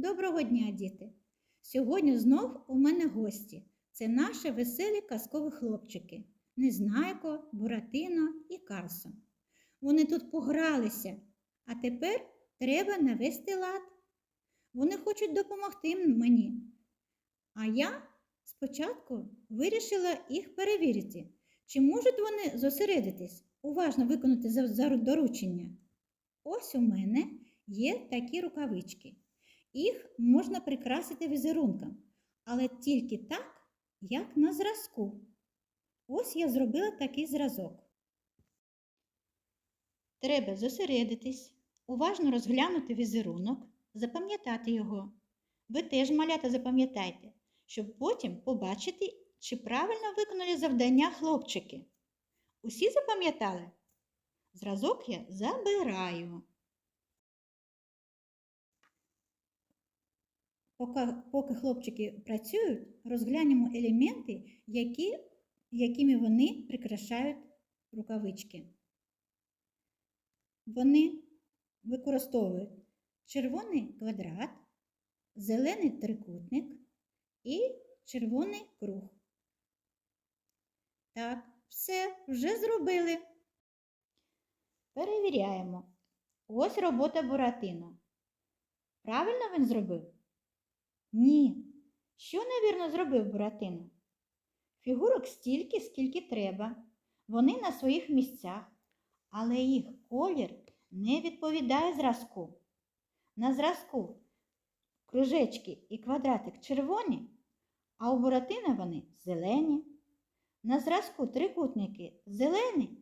Доброго дня, діти! Сьогодні знов у мене гості. Це наші веселі казкові хлопчики Незнайко, Буратино і Карлсон. Вони тут погралися, а тепер треба навести лад. Вони хочуть допомогти мені. А я спочатку вирішила їх перевірити, чи можуть вони зосередитись, уважно виконати доручення. Ось у мене є такі рукавички. Їх можна прикрасити візерунком, але тільки так, як на зразку. Ось я зробила такий зразок. Треба зосередитись, уважно розглянути візерунок, запам'ятати його. Ви теж, малята, запам'ятайте, щоб потім побачити, чи правильно виконали завдання хлопчики. Усі запам'ятали? Зразок я забираю. Поки, поки хлопчики працюють, розглянемо елементи, які, якими вони прикрашають рукавички. Вони використовують червоний квадрат, зелений трикутник і червоний круг. Так, все, вже зробили. Перевіряємо. Ось робота Буратино. Правильно він зробив? Ні. Що, невірно, зробив Буратино? Фігурок стільки, скільки треба. Вони на своїх місцях, але їх колір не відповідає зразку. На зразку кружечки і квадратик червоні, а у Буратино вони зелені. На зразку трикутники зелені,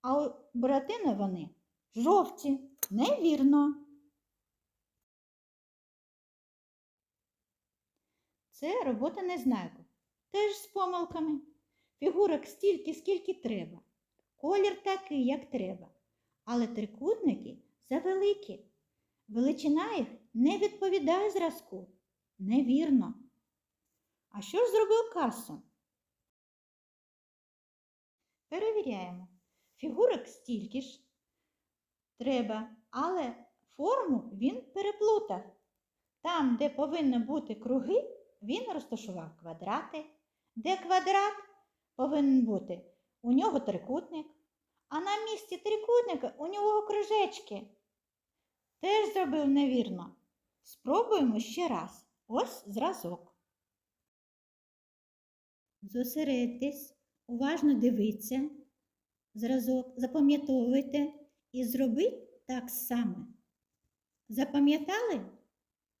а у Буратино вони жовті. Невірно. Це робота незнайку. Теж з помилками. Фігурок стільки, скільки треба. Колір такий, як треба. Але трикутники завеликі. Величина їх не відповідає зразку. Невірно. А що ж зробив Карсон? Перевіряємо. Фігурок стільки ж треба, але форму він переплутав. Там, де повинні бути круги, він розташував квадрати, де квадрат повинен бути у нього трикутник, а на місці трикутника у нього кружечки. Теж зробив невірно. Спробуємо ще раз. Ось зразок. Зосередьтесь, уважно дивіться зразок, запам'ятовуйте і зробіть так само. Запам'ятали?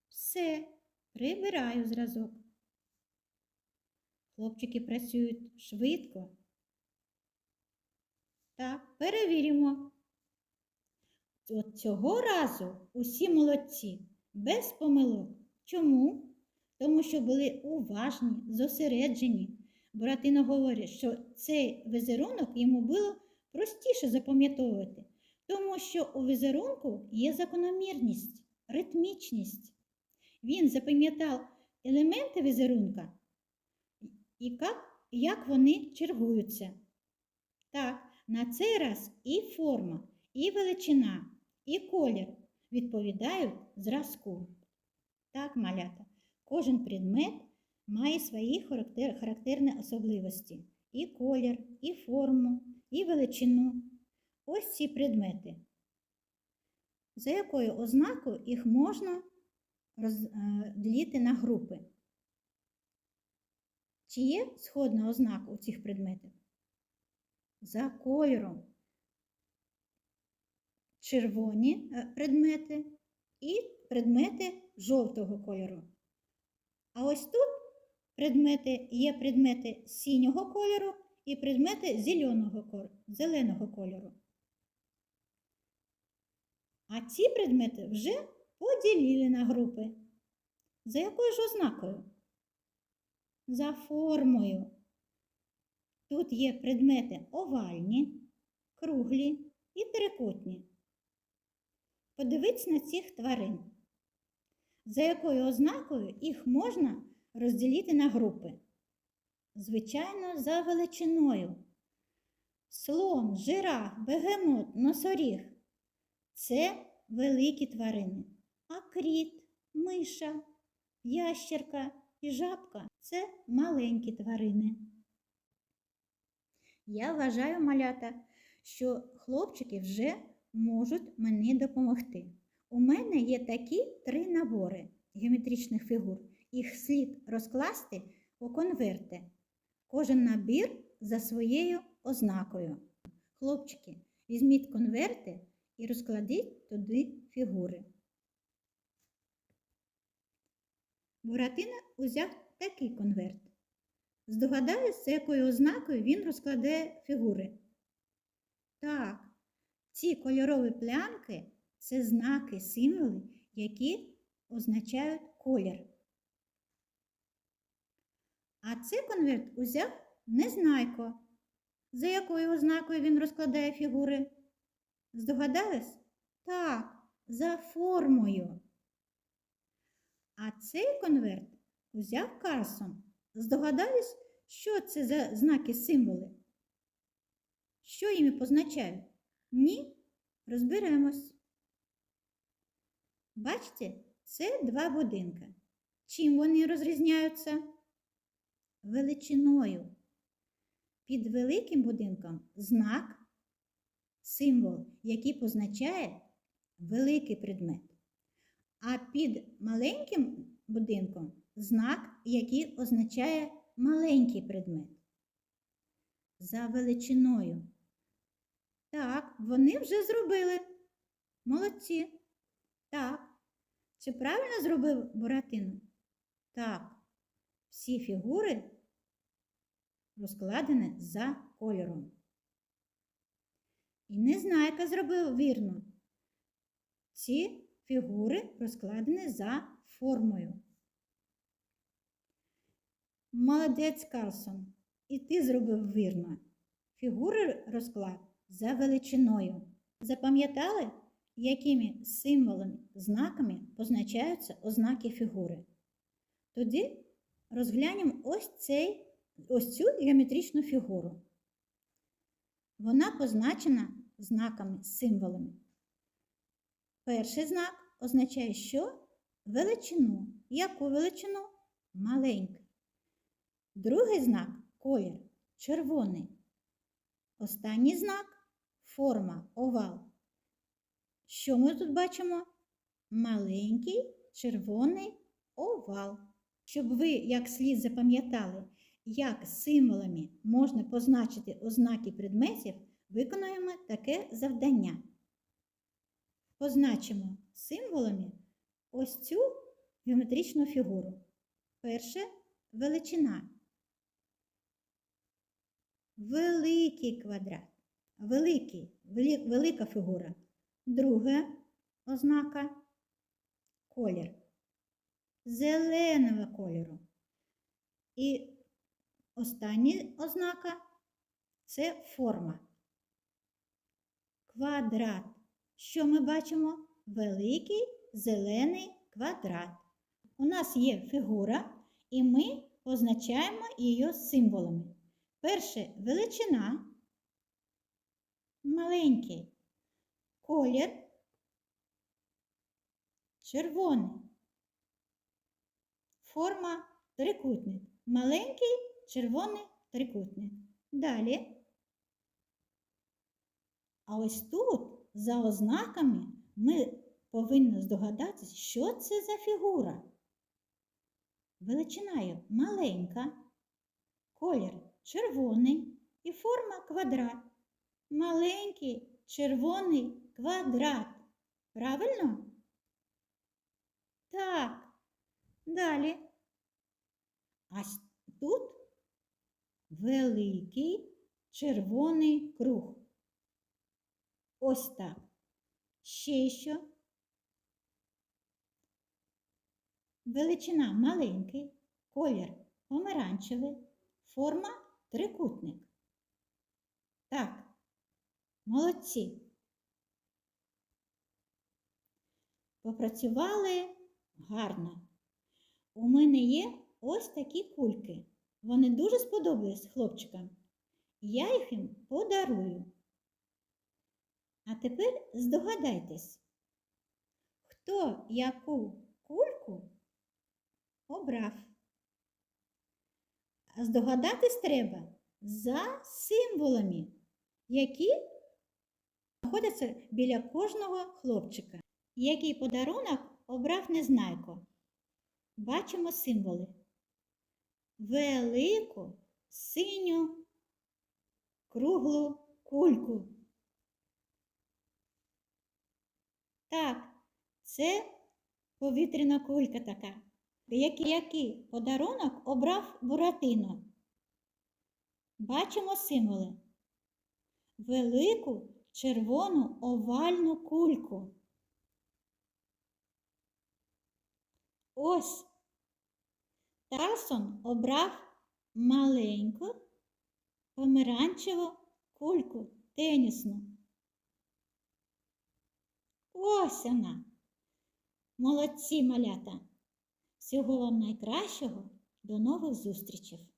Все. Прибираю зразок. Хлопчики працюють швидко. Так, перевіримо. От цього разу усі молодці, без помилок. Чому? Тому що були уважні, зосереджені. Братина говорить, що цей візерунок йому було простіше запам'ятовувати, тому що у візерунку є закономірність, ритмічність. Він запам'ятав елементи візерунка і як, як вони чергуються. Так, на цей раз і форма, і величина, і колір відповідають зразку. Так, малята, кожен предмет має свої характер, характерні особливості. І колір, і форму, і величину. Ось ці предмети. За якою ознакою їх можна розділити на групи. Чи є сходна ознака у цих предметів? За кольором червоні е, предмети і предмети жовтого кольору. А ось тут предмети, є предмети синього кольору і предмети зеленого, зеленого кольору. А ці предмети вже поділили на групи. За якою ж ознакою? За формою. Тут є предмети овальні, круглі і трикутні. Подивіться на цих тварин. За якою ознакою їх можна розділити на групи? Звичайно, за величиною. Слон, жираф, бегемот, носоріг це великі тварини. А кріт, миша, ящерка і жабка це маленькі тварини. Я вважаю, малята, що хлопчики вже можуть мені допомогти. У мене є такі три набори геометричних фігур. Їх слід розкласти у конверти. Кожен набір за своєю ознакою. Хлопчики, візьміть конверти і розкладіть туди фігури. Буратино узяв такий конверт. Здогадаюсь, з якою ознакою він розкладе фігури. Так, ці кольорові плямки це знаки, символи, які означають колір. А цей конверт узяв Незнайко. За якою ознакою він розкладає фігури? Здогадались? Так, за формою. А цей конверт узяв Карсон. Здогадались, що це за знаки символи? Що їми позначають? Ні? Розберемось. Бачите, це два будинки. Чим вони розрізняються? Величиною. Під великим будинком знак, символ, який позначає великий предмет. А під маленьким будинком знак, який означає маленький предмет. За величиною. Так, вони вже зробили. Молодці. Так. Чи правильно зробив Буратино? Так. Всі фігури розкладені за кольором. І Незнайка зробив вірно. Ці фігури розкладені за формою. Молодець Карлсон. І ти зробив вірно. Фігури розклад за величиною. Запам'ятали, якими символами, знаками позначаються ознаки фігури? Тоді розглянемо ось, цей, ось цю геометричну фігуру. Вона позначена знаками, символами. Перший знак означає, що величину. Яку величину? Маленьку. Другий знак колір червоний. Останній знак форма овал. Що ми тут бачимо? Маленький червоний овал. Щоб ви як слід запам'ятали, як символами можна позначити ознаки предметів, виконуємо таке завдання. Позначимо символами ось цю геометричну фігуру. Перше величина. Великий квадрат. Великий, вели, велика фігура. Друга ознака колір. Зеленого кольору. І остання ознака це форма. Квадрат. Що ми бачимо? Великий зелений квадрат. У нас є фігура, і ми позначаємо її символами. Перше величина, маленький колір, червоний, форма трикутник, маленький червоний трикутник. Далі. А ось тут, за ознаками, ми повинні здогадатися, що це за фігура. Величина є маленька, колір червоний і форма квадрат. Маленький червоний квадрат. Правильно? Так. Далі. А тут великий червоний круг. Ось так. Ще що? Величина маленький, колір помаранчевий, форма трикутник. Так, молодці. Попрацювали гарно. У мене є ось такі кульки. Вони дуже сподобались хлопчикам. Я їх їм подарую. А тепер здогадайтесь, хто яку кульку обрав. Здогадатись треба за символами, які знаходяться біля кожного хлопчика. Який подарунок обрав Незнайко? Бачимо символи. Велику синю круглу кульку. Так, це повітряна кулька така. Який, який подарунок обрав Буратино? Бачимо символи. Велику червону овальну кульку. Ось Тарсон обрав маленьку помаранчеву кульку тенісну. Ось вона. Молодці малята. Всього вам найкращого. До нових зустрічей!